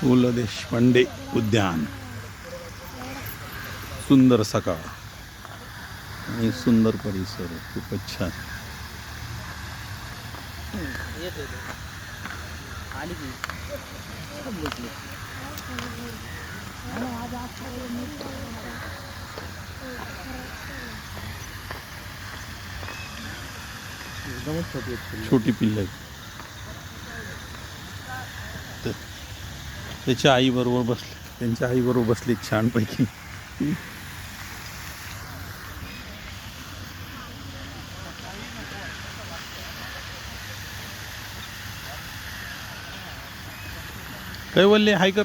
पु देशपांडे उद्यान सुंदर आणि सुंदर परिसर एकदमच छोटी आहेत छोटी पिल्लं। तर त्याच्या आईबरोबर बसले. त्यांच्या आईबरोबर बसली छानपैकी. काय बोलले? हाय कर.